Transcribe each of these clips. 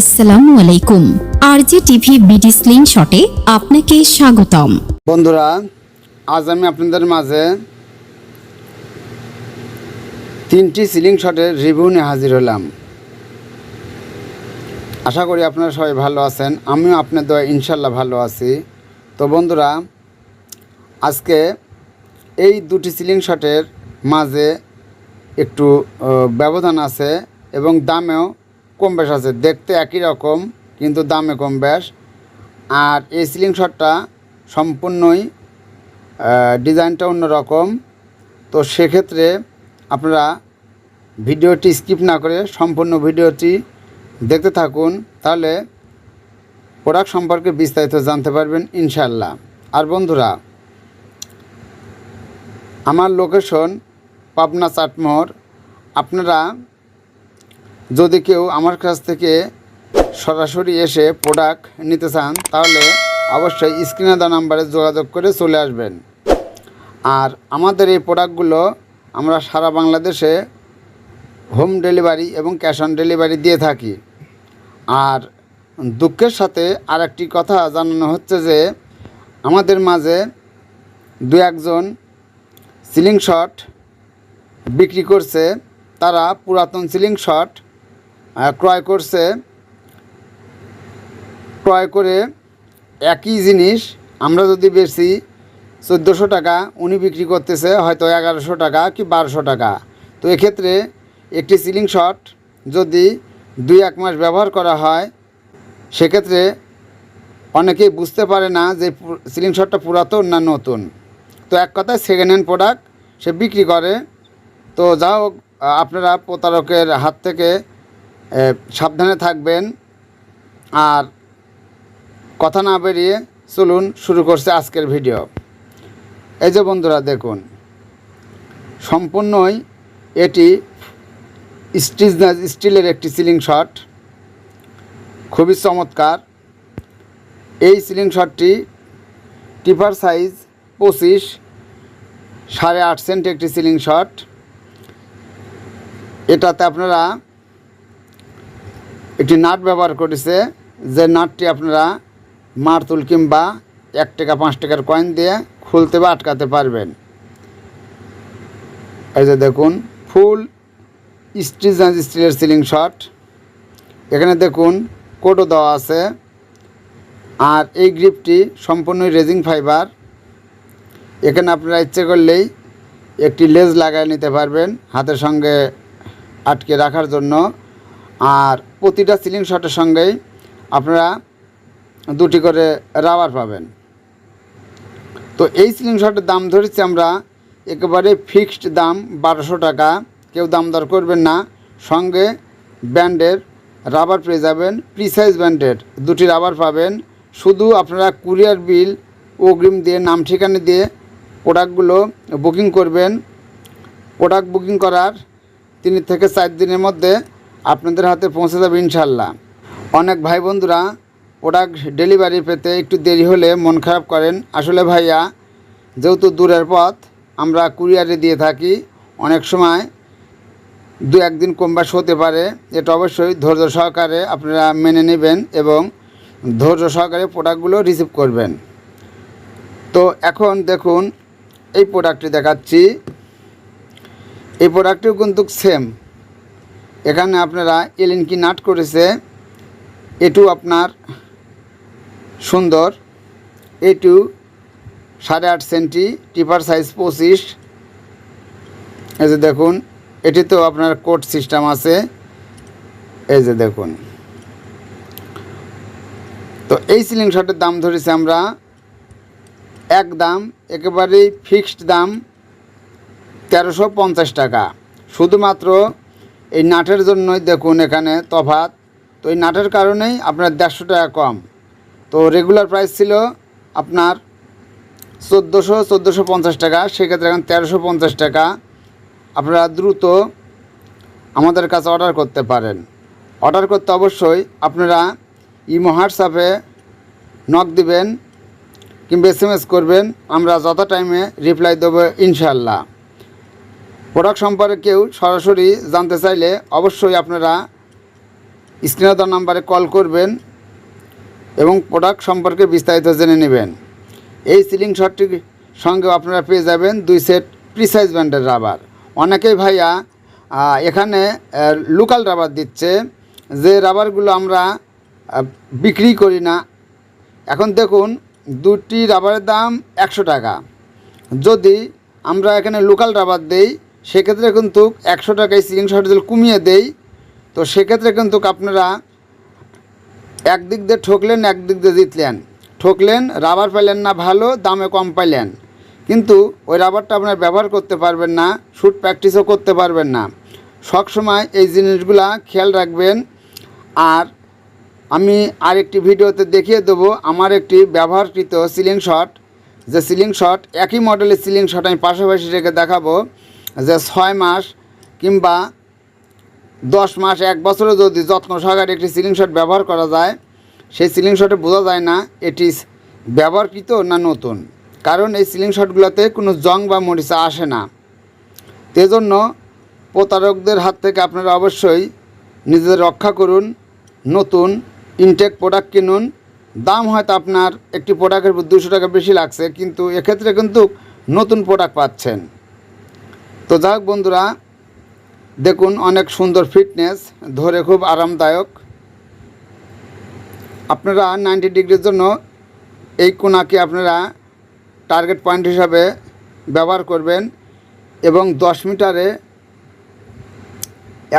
আসসালামু আলাইকুম। RJ TV BD শটে আপনাকে স্বাগতম। বন্ধুরা, আজ আমি আপনাদের মাঝে তিনটি সিলিং শটের রিভিউ নিয়ে হাজির হলাম। আশা করি আপনারা সবাই ভালো আছেন, আমিও আপনার ইনশাল্লাহ ভালো আছি। তো বন্ধুরা, আজকে এই দুটি সিলিং শটের মাঝে একটু ব্যবধান আছে এবং দামেও কম বেশ আছে, দেখতে একই রকম, কিন্তু দামে কম বেশ। আর এই সিলিং শটটা সম্পূর্ণই ডিজাইনটা অন্যরকম তো সেক্ষেত্রে আপনারা ভিডিওটি স্কিপ না করে সম্পূর্ণ ভিডিওটি দেখতে থাকুন, তাহলে প্রোডাক্ট সম্পর্কে বিস্তারিত জানতে পারবেন ইনশাল্লাহ আর বন্ধুরা, আমার লোকেশন পাবনা চাটমোহর। আপনারা যদি কেউ আমার কাছ থেকে সরাসরি এসে প্রোডাক্ট নিতে চান, তাহলে অবশ্যই স্ক্রিনে দেওয়া নাম্বারে যোগাযোগ করে চলে আসবেন। আর আমাদের এই প্রোডাক্টগুলো আমরা সারা বাংলাদেশে হোম ডেলিভারি এবং ক্যাশ অন ডেলিভারি দিয়ে থাকি। আর দুঃখের সাথে আর একটি কথা জানানো হচ্ছে যে, আমাদের মাঝে দু একজন সিলিং শট বিক্রি করছে। তারা পুরাতন সিলিং শট ক্রয় করছে, ক্রয় করে একই জিনিস আমরা যদি বেশি চোদ্দোশো টাকা উনি বিক্রি করতেছে হয়তো এগারোশো টাকা কি বারোশো টাকা। তো এক্ষেত্রে একটি সিলিং শট যদি দুই এক মাস ব্যবহার করা হয়, সেক্ষেত্রে অনেকেই বুঝতে পারে না যে সিলিং শটটা পুরাতন না নতুন। তো এক কথায় সেকেন্ড হ্যান্ড প্রোডাক্ট সে বিক্রি করে। তো যা হোক আপনারা প্রতারকের হাত থেকে সাবধানে থাকবেন। আর কথা না বেরিয়ে চলুন শুরু করছে আজকের ভিডিও। এই যে বন্ধুরা, দেখুন। সম্পূর্ণই এটি স্টিচ স্টিলের একটি সিলিং শট। খুবই চমৎকার। এই সিলিং শটটি টিপার সাইজ পঁচিশ, সাড়ে আট সেন্ট একটি সিলিং শট। এটাতে আপনারা একটি নাট ব্যবহার করেছে, যে নাটটি আপনারা মারতুল কিংবা এক টাকা, পাঁচ টাকার কয়েন দিয়ে খুলতে বা আটকাতে পারবেন। এই যে দেখুন, ফুল স্টিচ অ্যান্ড স্টিলের সিলিং শট। এখানে দেখুন কোটও দেওয়া আছে। আর এই গ্রিপটি সম্পূর্ণই রেজিং ফাইবার। এখানে আপনারা ইচ্ছে করলেই একটি লেজ লাগায় নিতে পারবেন হাতের সঙ্গে আটকে রাখার জন্য। আর প্রতিটা সিলিং শটের সঙ্গেই আপনারা দুটি করে রাবার পাবেন। তো এই সিলিং শটের দাম ধরেছি আমরা একেবারে ফিক্সড দাম বারোশো টাকা। কেউ দাম দর করবেন না, সঙ্গে ব্যান্ডের রাবার পেয়ে যাবেন প্রিসাইজ ব্যান্ডের দুটি রাবার পাবেন। শুধু আপনারা কুরিয়ার বিল অগ্রিম দিয়ে, নাম ঠিকানা দিয়ে প্রোডাক্টগুলো বুকিং করবেন। প্রোডাক্ট বুকিং করার তিন থেকে চার দিনের মধ্যে আপনাদের হাতে পৌঁছে যাবে ইনশাল্লাহ। অনেক ভাই বন্ধুরা প্রোডাক্ট ডেলিভারি পেতে একটু দেরি হলে মন খারাপ করেন। আসলে ভাইয়া, যেহেতু দূরের পথ, আমরা কুরিয়ারে দিয়ে থাকি, অনেক সময় দু একদিন কম বেশ হতে পারে। এটা অবশ্যই ধৈর্য সহকারে আপনারা মেনে নেবেন এবং ধৈর্য সহকারে প্রোডাক্টগুলো রিসিভ করবেন। তো এখন দেখুন, এই প্রোডাক্টটি দেখাচ্ছি। এই প্রোডাক্টটিও কিন্তু সেম এখানে আপনারা এলিনকি নাট করেছে, এটু আপনার সুন্দর, এটু সাড়ে আট সেন্টি, টিপার সাইজ পঁচিশ। এই যে দেখুন এটিতেও আপনার কোট সিস্টেম আছে। এই যে দেখুন। তো এই সিলিং শটের দাম ধরেছি আমরা এক দাম, একেবারেই ফিক্সড দাম তেরোশো পঞ্চাশ টাকা। শুধুমাত্র এই নাটের জন্যই দেখুন এখানে তফাত তো এই নাটের কারণেই আপনার দেড়শো টাকা কম। তো রেগুলার প্রাইস ছিল আপনার চোদ্দোশো চোদ্দোশো পঞ্চাশ টাকা, সেক্ষেত্রে এখন তেরোশো পঞ্চাশ টাকা। আপনারা দ্রুত আমাদের কাছে অর্ডার করতে পারেন। অর্ডার করতে অবশ্যই আপনারা ইমো হোয়াটসঅ্যাপে নক দিবেন কিংবা এস করবেন। আমরা যত টাইমে রিপ্লাই দেবো ইনশাল্লাহ প্রোডাক্ট সম্পর্কে কেউ সরাসরি জানতে চাইলে অবশ্যই আপনারা স্ক্রিনে দেওয়া নাম্বারে কল করবেন এবং প্রোডাক্ট সম্পর্কে বিস্তারিত জেনে নেবেন। এই সিলিং শটটির সঙ্গে আপনারা পেয়ে যাবেন দুই সেট প্রিসাইজ ব্যান্ডের রাবার। অনেকেই ভাইয়া এখানে লোকাল রাবার দিচ্ছে। যে রাবারগুলো আমরা বিক্রি করি না। এখন দেখুন, দুটি রাবারের দাম একশো টাকা। যদি আমরা এখানে লোকাল রাবার দেই সেক্ষেত্রে কিন্তু একশো টাকায় সিলিং শট যদি কমিয়ে দেই, তো সেক্ষেত্রে কিন্তু আপনারা একদিক দিয়ে ঠকলেন, একদিক দিয়ে জিতলেন। ঠকলেন রাবার পাইলেন না ভালো, দামে কম পাইলেন। কিন্তু ওই রাবারটা আপনার ব্যবহার করতে পারবেন না শ্যুট প্র্যাকটিসও করতে পারবেন না। সবসময় এই জিনিসগুলা খেয়াল রাখবেন। আর আমি আরেকটি ভিডিওতে দেখিয়ে দেবো আমার একটি ব্যবহারকৃত সিলিং শট। যে সিলিং শট, একই মডেলের সিলিং শট আমি পাশাপাশি রেখে দেখাবো। যে ছয় মাস কিংবা দশ মাস, এক বছরও যদি যত্ন সহকারে একটি সিলিং শট ব্যবহার করা যায়, সেই সিলিং শটে বোঝা যায় না এটি ব্যবহারকৃত না নতুন। কারণ এই সিলিং শটগুলোতে কোনো জং বা মরিচা আসে না। তেজন্য প্রতারকদের হাত থেকে আপনারা অবশ্যই নিজেদের রক্ষা করুন, নতুন ইনটেক প্রোডাক্ট কিনুন। দাম হয়তো আপনার একটি প্রোডাক্টের দুশো টাকা বেশি লাগছে, কিন্তু এক্ষেত্রে কিন্তু নতুন প্রোডাক্ট পাচ্ছেন। তো যাই হোক বন্ধুরা, দেখুন অনেক সুন্দর ফিটনেস ধরে খুব আরামদায়ক। আপনারা নাইনটি ডিগ্রির জন্য এই কোনাকে আপনারা টার্গেট পয়েন্ট হিসাবে ব্যবহার করবেন এবং দশ মিটারে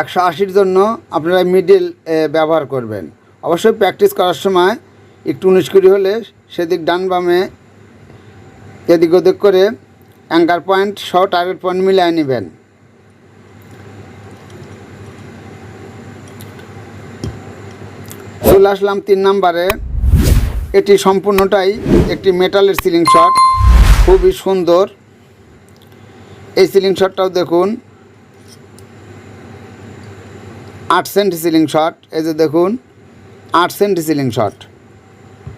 একশো আশির জন্য আপনারা মিডিল ব্যবহার করবেন। অবশ্যই প্র্যাকটিস করার সময় একটু উনিশ কুড়ি হলে সেদিক ডান বামে এদিক ওদিক করে অ্যাঙ্কার পয়েন্ট সহ টার্গেট পয়েন্ট মিলিয়ে নেবেন। চলে আসলাম তিন নাম্বারে। এটি সম্পূর্ণটাই একটি মেটালের সিলিং শট খুবই সুন্দর। এই সিলিং শটটাও দেখুন। আট সেন্ট সিলিং শট এই যে দেখুন, আট সেন্ট সিলিং শট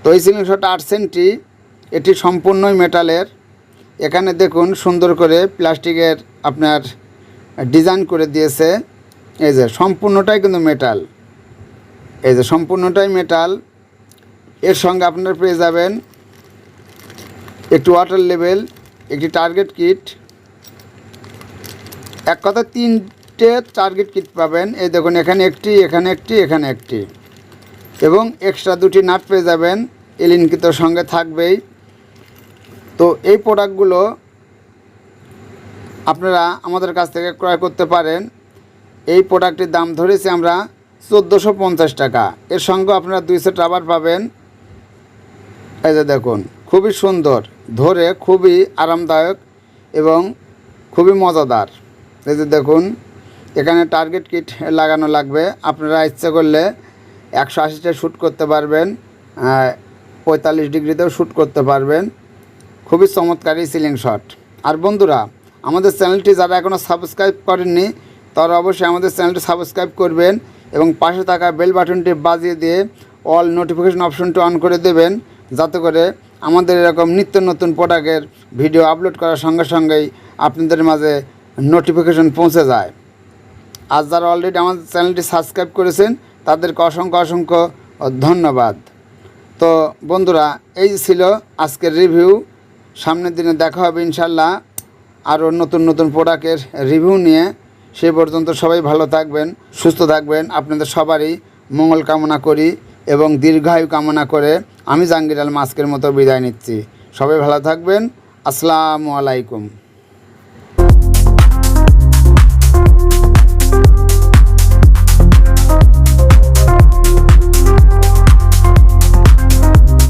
তো এই সিলিং শট আট সেন্টি এটি সম্পূর্ণই মেটালের এখানে দেখুন সুন্দর করে প্লাস্টিকের আপনার ডিজাইন করে দিয়েছে। এই যে সম্পূর্ণটাই কিন্তু মেটাল। এই যে সম্পূর্ণটাই মেটাল। এর সঙ্গে আপনারা পেয়ে যাবেন একটি ওয়াটার লেভেল একটি টার্গেট কিট এক কথা তিনটে টার্গেট কিট পাবেন। এই দেখুন এখানে একটি এখানে একটি এখানে একটি। এবং এক্সট্রা দুটি নাট পেয়ে যাবেন। এলিনকিত সঙ্গে থাকবেই। তো এই প্রোডাক্টগুলো আপনারা আমাদের কাছ থেকে ক্রয় করতে পারেন। এই প্রোডাক্টের দাম ধরেছি আমরা চোদ্দোশো পঞ্চাশ টাকা। এর সঙ্গে আপনারা দুইশো সেট রাবার পাবেন। এই যে দেখুন, খুবই সুন্দর, ধরে খুবই আরামদায়ক এবং খুবই মজাদার। এই যে দেখুন, এখানে টার্গেট কিট লাগানো লাগবে। আপনারা ইচ্ছে করলে একশো আশিটা শ্যুট করতে পারবেন পঁয়তাল্লিশ ডিগ্রিতেও শ্যুট করতে পারবেন। খুবই চমৎকারী সিলিং শট আর বন্ধুরা, আমাদের চ্যানেলটি যারা এখনও সাবস্ক্রাইব করেননি, তারা অবশ্যই আমাদের চ্যানেলটি সাবস্ক্রাইব করবেন এবং পাশে থাকা বেল বাটনটি বাজিয়ে দিয়ে অল নোটিফিকেশন অপশনটি অন করে দেবেন, যাতে করে আমাদের এরকম নিত্য নতুন প্রোডাক্টের ভিডিও আপলোড করার সঙ্গে সঙ্গেই আপনাদের মাঝে নোটিফিকেশন পৌঁছে যায়। আর যারা অলরেডি আমাদের চ্যানেলটি সাবস্ক্রাইব করেছেন, তাদেরকে অসংখ্য অসংখ্য ধন্যবাদ। তো বন্ধুরা, এই ছিল আজকের রিভিউ সামনের দিনে দেখা হবে ইনশাল্লাহ আরও নতুন নতুন প্রোডাক্টের রিভিউ নিয়ে। সে পর্যন্ত সবাই ভালো থাকবেন, সুস্থ থাকবেন। আপনাদের সবারই মঙ্গল কামনা করি এবং দীর্ঘায়ু কামনা করে আমি জাহাঙ্গীর আল মাস্কের মতো বিদায় নিচ্ছি। সবাই ভালো থাকবেন। আসসালামু আলাইকুম।